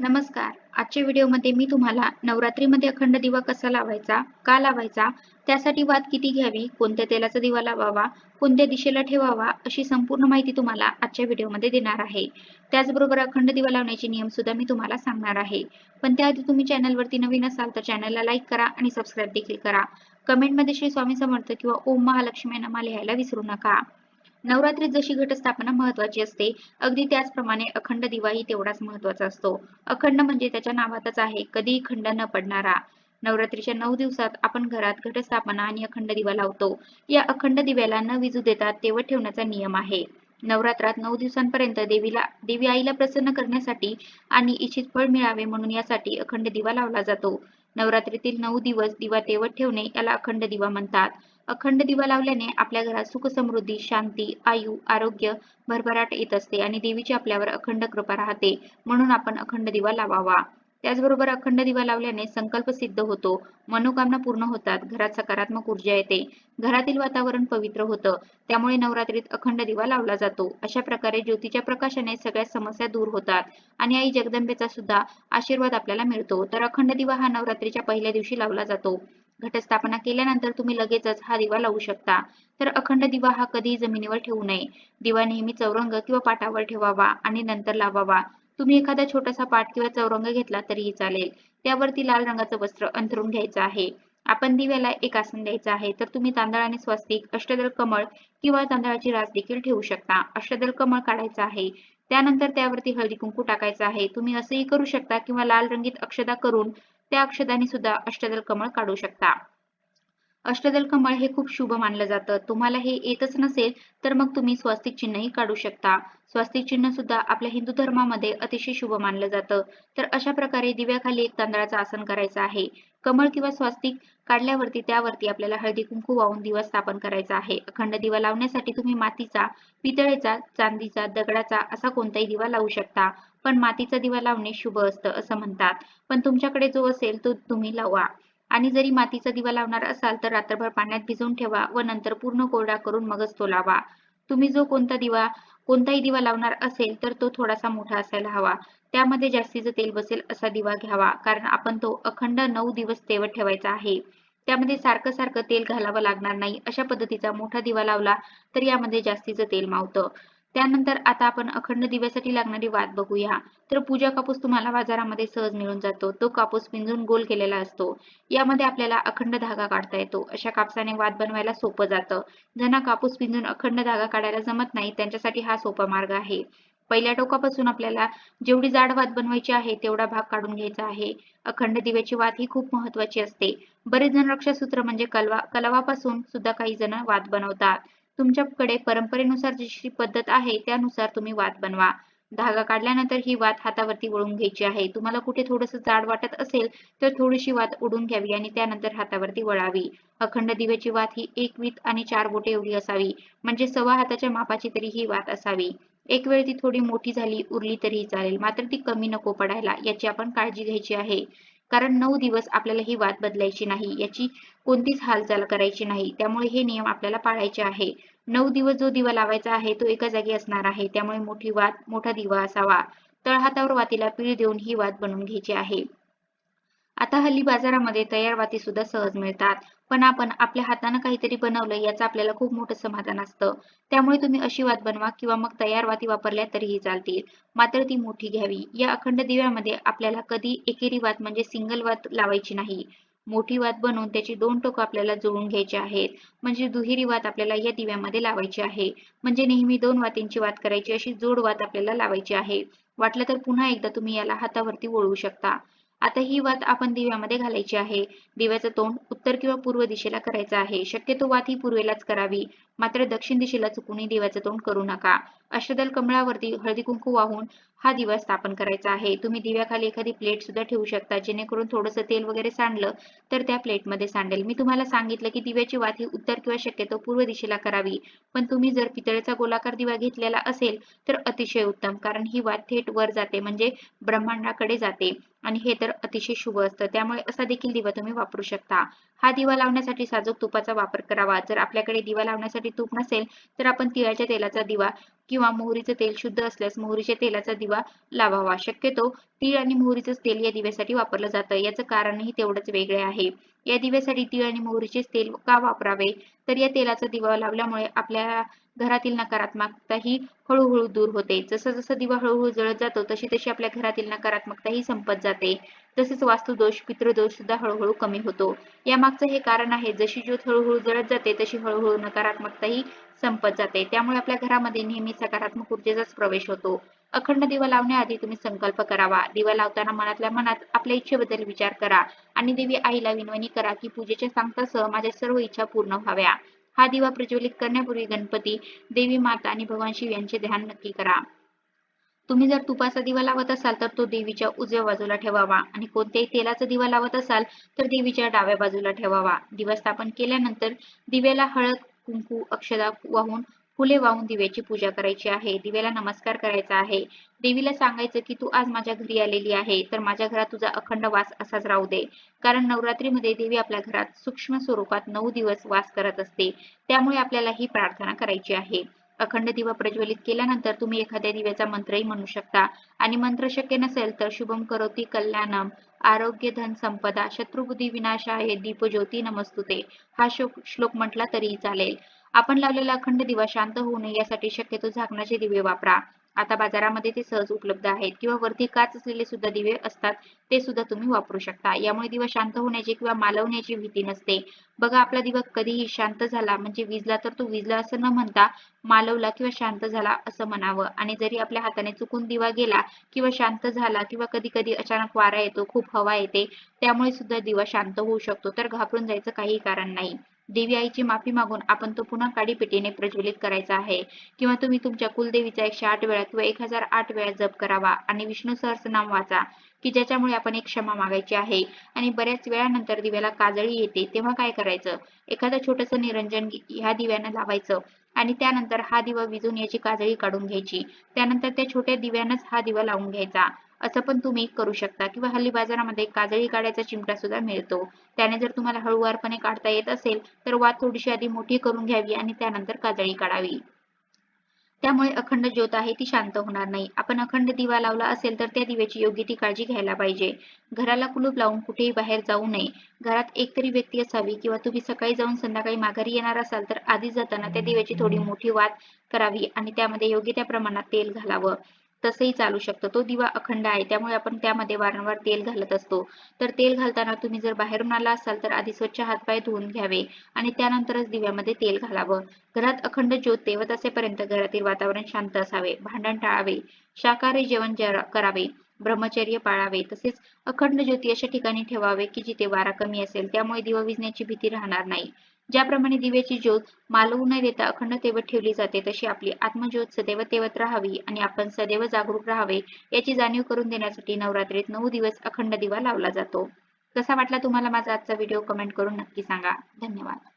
नमस्कार. आजच्या व्हिडिओमध्ये मी तुम्हाला नवरात्रीमध्ये अखंड दिवा कसा लावायचा का लावायचा त्यासाठी वाद किती घ्यावी कोणत्या तेलाचा दिवा लावावा कोणत्या दिशेला ठेवावा अशी संपूर्ण माहिती तुम्हाला आजच्या व्हिडिओमध्ये देणार आहे. त्याचबरोबर अखंड दिवा लावण्याचे नियम सुद्धा मी तुम्हाला सांगणार आहे. पण त्याआधी तुम्ही चॅनलवरती नवीन असाल तर चॅनलला लाईक करा आणि सबस्क्राईब देखील करा. कमेंटमध्ये श्री स्वामी समर्थ किंवा ओम महालक्ष्मी नमा लिहायला विसरू नका. नवरात्रीत जशी घटस्थापना महत्वाची असते अगदी त्याचप्रमाणे अखंड दिवाही तेवढाच महत्त्वाचा असतो. अखंड म्हणजे त्याच्या नावातच आहे कधीही खंड न पडणारा. नवरात्रीच्या नऊ दिवसात आपण घरात घटस्थापना आणि अखंड दिवा लावतो. या अखंड दिव्याला न विजू देतात तेवत ठेवण्याचा नियम आहे. नवरात्रात नऊ दिवसांपर्यंत देवीला देवी आईला प्रसन्न करण्यासाठी आणि इच्छित फळ मिळावे म्हणून यासाठी अखंड दिवा लावला जातो. नवरात्रीतील नऊ दिवस दिवा तेवत ठेवणे याला अखंड दिवा म्हणतात. अखंड दिवा लावल्याने आपल्या घरात सुख समृद्धी शांती आयु आरोग्य भरभराट येत असते आणि देवीची आपल्यावर अखंड कृपा राहते म्हणून आपण अखंड दिवा लावावा. त्याचबरोबर अखंड दिवा लावल्याने संकल्प सिद्ध होतो मनोकामना पूर्ण होतात घरात सकारात्मक ऊर्जा येते घरातील वातावरण पवित्र होतं त्यामुळे नवरात्रीत अखंड दिवा लावला जातो. अशा प्रकारे ज्योतीच्या प्रकाशाने सगळ्या समस्या दूर होतात आणि आई जगदंबेचा सुद्धा आशीर्वाद आपल्याला मिळतो. तर अखंड दिवा हा नवरात्रीच्या पहिल्या दिवशी लावला जातो. घटस्थापना केल्यानंतर तुम्ही लगेचच हा दिवा लावू शकता. तर अखंड दिवा हा कधीही जमिनीवर ठेवू नये. दिवा नेहमी चौरंग किंवा पाटावर ठेवावा आणि नंतर लावावा. तुम्ही एखादा छोटासा पाट किंवा चौरंग घेतला तरीही चालेल. त्यावरती लाल रंगाचं वस्त्र अंथरून घ्यायचं आहे. आपण दिव्याला एक आसन द्यायचं आहे. तर तुम्ही तांदळाने स्वस्तिक अष्टदल कमळ किंवा तांदळाची रास देखील ठेवू शकता. अष्टदल कमळ काढायचं आहे. त्यानंतर त्यावरती हळदी कुंकू टाकायचं आहे. तुम्ही असंही करू शकता किंवा लाल रंगीत अक्षदा करून त्या अक्षदाने सुद्धा अष्टदल कमळ काढू शकता. अष्टदल कमळ हे खूप शुभ मानलं जातं. तुम्हाला हे येतच नसेल तर मग तुम्ही स्वस्तिक चिन्हही काढू शकता. स्वस्तिक चिन्ह सुद्धा आपल्या हिंदू धर्मामध्ये अतिशय शुभ मानलं जातं. तर अशा प्रकारे दिव्याखाली एक तांदळाचं आसन करायचं आहे. कमळ किंवा स्वस्तिक काढल्यावरती त्यावरती आपल्याला हळदी कुंकू वाहून दिवा स्थापन करायचा आहे. अखंड दिवा लावण्यासाठी तुम्ही मातीचा पितळेचा चांदीचा दगडाचा असा कोणताही दिवा लावू शकता. पण मातीचा दिवा लावणे शुभ असतं असं म्हणतात. पण तुमच्याकडे जो असेल तो तुम्ही लावा. आणि जरी मातीचा दिवा लावणार असाल तर रात्रभर पाण्यात भिजवून ठेवा व नंतर पूर्ण कोरडा करून मगच तो लावा तुम्ही जो कोणता दिवा कोणताही दिवा लावणार असेल तर तो थोडासा मोठा असायला हवा. त्यामध्ये जास्तीचं तेल बसेल असा दिवा घ्यावा कारण आपण तो अखंड नऊ दिवस तेवत ठेवायचा आहे. त्यामध्ये सारखं सारखं तेल घालावं लागणार नाही. अशा पद्धतीचा मोठा दिवा लावला तर यामध्ये जास्तीचं तेल मावतं. त्यानंतर आता आपण अखंड दिव्यासाठी लागणारी वात बघूया. तर पूजा कापूस तुम्हाला बाजारामध्ये सहज मिळून जातो. तो कापूस पिंजून गोल केलेला असतो. यामध्ये आपल्याला अखंड धागा काढता येतो. अशा कापसाने वात बनवायला सोपं जातं. ज्यांना कापूस पिंजून अखंड धागा काढायला जमत नाही त्यांच्यासाठी हा सोपा मार्ग आहे. पहिल्या टोकापासून आपल्याला जेवढी जाड वात बनवायची आहे तेवढा भाग काढून घ्यायचा आहे. अखंड दिव्याची वात ही खूप महत्वाची असते. बरेच जण रक्षासूत्र म्हणजे कलवा कलवापासून सुद्धा काही जण वात बनवतात. तुमच्याकडे परंपरेनुसार जशी पद्धत आहे त्यानुसार तुम्ही वात बनवा. धागा काढल्यानंतर ही वात हातावरती वळून घ्यायची आहे. तुम्हाला कुठे थोडस जाड वाटत असेल तर थोडीशी वात उडून घ्यावी आणि त्यानंतर हातावरती वळावी. अखंड दिव्याची वात ही एक वीत आणि चार बोटे एवढी असावी. म्हणजे सव्वा हाताच्या मापाची तरी ही वात असावी. एक वेळ ती थोडी मोठी झाली उरली तरीही चालेल. मात्र ती कमी नको पडायला याची आपण काळजी घ्यायची आहे. कारण नऊ दिवस आपल्याला ही वाद बदलायची नाही याची कोणतीच हालचाल करायची नाही. त्यामुळे हे नियम आपल्याला पाळायचे आहे. नऊ दिवस जो दिवा लावायचा आहे तो एका जागी असणार आहे. त्यामुळे मोठी वात मोठा दिवा असावा. तळहातावर वातीला पीळ देऊन ही वात बनवून घ्यायची आहे. आता हल्ली बाजारामध्ये तयार वाती सुद्धा सहज मिळतात. पण आपण आपल्या हातानं काहीतरी बनवलं याचं आपल्याला खूप मोठं समाधान असतं. त्यामुळे तुम्ही अशी वात बनवा किंवा मग तयार वाती वापरल्या तरीही चालतील. मात्र ती मोठी घ्यावी. या अखंड दिव्यामध्ये आपल्याला कधी एकेरी वात म्हणजे सिंगल वात लावायची नाही. मोठी वात बनवून त्याची दोन टोकं आपल्याला जोडून घ्यायची आहेत. म्हणजे दुहेरी वात आपल्याला या दिव्यामध्ये लावायची आहे. म्हणजे नेहमी दोन वातींची वात करायची अशी जोड वात आपल्याला लावायची आहे. वाटलं तर पुन्हा एकदा तुम्ही याला हातावरती ओळवू शकता. आता ही वात आपण दिव्यामध्ये घालायची आहे. दिव्याचं तोंड उत्तर किंवा पूर्व दिशेला करायचं आहे. शक्यतो वात ही पूर्वेलाच करावी. मात्र दक्षिण दिशेला चुकूनही दिव्याचं तोंड करू नका. अष्टदल कमळावरती हळदी कुंकू वाहून हा दिवा स्थापन करायचा आहे. तुम्ही दिव्याखाली एखादी प्लेट सुद्धा ठेवू शकता जेणेकरून थोडंसं तेल वगैरे सांडलं तर त्या प्लेटमध्ये सांडेल. मी तुम्हाला सांगितलं की दिव्याची वात ही उत्तर किंवा शक्यतो पूर्व दिशेला करावी. पण तुम्ही जर पितळेचा गोलाकार दिवा घेतलेला असेल तर अतिशय उत्तम कारण ही वात थेट वर जाते म्हणजे ब्रह्मांडाकडे जाते. आणि हे तर अतिशय शुभ असतं. त्यामुळे असा देखील दिवा तुम्ही वापरू शकता. हा दिवा लावण्यासाठी साजूक तुपाचा वापर करावा. जर आपल्याकडे दिवा लावण्यासाठी तूप नसेल तर आपण तिळाच्या तेलाचा दिवा किंवा मोहरीचं तेल शुद्ध असल्यास मोहरीच्या तेलाचा दिवा लावावा. शक्यतो तीळ आणि मोहरीचं तेल या दिव्यासाठी वापरलं जातं. याचं कारणही तेवढंच वेगळे आहे. या दिव्यासाठी तीळ आणि मोहरीचे तेल का वापरावे? तर या तेलाचा दिवा लावल्यामुळे आपल्या घरातील नकारात्मकता ही हळूहळू दूर होते. जसं जसं दिवा हळूहळू जळत जातो तशी तशी आपल्या घरातील नकारात्मकता ही संपत जाते. तसेच वास्तुदोष पितृदोष सुद्धा हळूहळू कमी होतो. यामागचं हे कारण आहे जशी ज्योत हळूहळू जळत जाते तशी हळूहळू नकारात्मकता ही संपत जाते. त्यामुळे आपल्या घरामध्ये नेहमी सकारात्मक ऊर्जेचाच प्रवेश होतो. अखंड दिवा लावण्याआधी तुम्ही संकल्प करावा. दिवा लावताना मनातल्या मनात आपल्या इच्छेबद्दल विचार करा आणि देवी आईला विनवणी करा की पूजेच्या सांगतासह माझ्या सर्व इच्छा पूर्ण व्हाव्या. हा दिवा प्रज्वलित करण्यापूर्वी गणपती देवी माता आणि भगवान शिव यांचे ध्यान नक्की करा. तुम्ही जर तुपाचा दिवा लावत असाल तर तो देवीच्या उजव्या बाजूला ठेवावा आणि कोणत्याही तेलाचा दिवा लावत असाल तर देवीच्या डाव्या बाजूला ठेवावा. दिवा स्थापन केल्यानंतर दिव्याला हळद कुंकू अक्षदा वाहून फुले वाहून दिव्याची पूजा करायची आहे दिव्याला नमस्कार करायचा आहे. देवीला सांगायचं की तू आज माझ्या घरी आलेली आहे तर माझ्या घरात तुझा अखंड वास असाच राहू दे. कारण नवरात्रीमध्ये देवी आपल्या घरात सूक्ष्म स्वरूपात नऊ दिवस वास करत असते. त्यामुळे आपल्याला ही प्रार्थना करायची आहे. अखंड दिवा प्रज्वलित केल्यानंतर तुम्ही एखाद्या दिव्याचा मंत्रही म्हणू शकता. आणि मंत्र शक्य नसेल तर शुभम करोती कल्याणम आरोग्य धन संपदा शत्रुबुद्धी विनाशाय दीपज्योती नमस्तुते. हा श्लोक म्हटला तरीही चालेल. आपण लावलेला अखंड दिवा शांत होऊ नये यासाठी शक्यतो झाकणाचे दिवे वापरा. आता बाजारामध्ये ते सहज उपलब्ध आहेत किंवा वरती काच असलेले सुद्धा दिवे असतात ते सुद्धा तुम्ही वापरू शकता. यामुळे दिवा शांत होण्याची किंवा मालवण्याची भीती नसते. बघा आपला दिवा कधीही शांत झाला म्हणजे विजला तर तो विजला असं न म्हणता मालवला किंवा शांत झाला असं म्हणावं. आणि जरी आपल्या हाताने चुकून दिवा गेला किंवा शांत झाला किंवा कधी कधी अचानक वारा येतो खूप हवा येते त्यामुळे सुद्धा दिवा शांत होऊ शकतो. तर घाबरून जायचं काही कारण नाही. देवी आईची माफी मागून आपण तो पुन्हा काडीपेटीने प्रज्वलित करायचा आहे. किंवा तुम्ही तुमच्या कुलदेवीचा एकशे आठ वेळा किंवा एक हजार आठ वेळा जप करावा आणि विष्णू सहस्रनाम वाचा की ज्याच्यामुळे आपण एक क्षमा मागायची आहे. आणि बऱ्याच वेळानंतर दिव्याला काजळी येते तेव्हा काय करायचं? एखादं छोटस निरंजन ह्या दिव्यानं लावायचं आणि त्यानंतर हा दिवा विजून याची काजळी काढून घ्यायची. त्यानंतर त्या छोट्या दिव्यानंच हा दिवा लावून घ्यायचा. असं पण तुम्ही करू शकता. किंवा हल्ली बाजारामध्ये काजळी काढायचा चिमटा सुद्धा मिळतो. त्याने जर तुम्हाला हळूवारपणे काढता येत असेल तर वात थोडीशी आधी मोठी करून घ्यावी आणि त्यानंतर काजळी काढावी. त्यामुळे अखंड ज्योत आहे ती शांत होणार नाही. आपण अखंड दिवा लावला असेल तर त्या दिव्याची योग्य ती काळजी घ्यायला पाहिजे. घराला कुलूप लावून कुठेही बाहेर जाऊ नये. घरात एकतरी व्यक्ती असावी किंवा तुम्ही सकाळी जाऊन संध्याकाळी माघारी येणार असाल तर आधी जाताना त्या दिव्याची थोडी मोठी वात करावी आणि त्यामध्ये योग्य त्या प्रमाणात तेल घालावं. तसंही चालू शकतं. तो दिवा अखंड आहे. त्यामुळे आपण त्यामध्ये वारंवार तेल घालत असतो. तर तेल घालताना तुम्ही जर बाहेरून आला असाल तर आधी स्वच्छ हातपाय धुवून घ्यावे आणि त्यानंतरच दिव्यामध्ये तेल घालावं. घरात अखंड ज्योत तेवत असेपर्यंत घरातील वातावरण शांत असावे. भांडण टाळावे. शाकाहारी जेवण करावे. ब्रह्मचर्य पाळावे. तसेच अखंड ज्योती अशा ठिकाणी ठेवावे की जिथे वारा कमी असेल. त्यामुळे दिवा विजण्याची भीती राहणार नाही. ज्याप्रमाणे दिव्याची ज्योत मालवू न देता अखंड तेवत ठेवली जाते तशी आपली आत्मज्योत सदैव तेवत राहावी आणि आपण सदैव जागरूक राहावे याची जाणीव करून देण्यासाठी नवरात्रीत नऊ दिवस अखंड दिवा लावला जातो. कसा वाटला तुम्हाला माझा आजचा व्हिडिओ? कमेंट करून नक्की सांगा. धन्यवाद.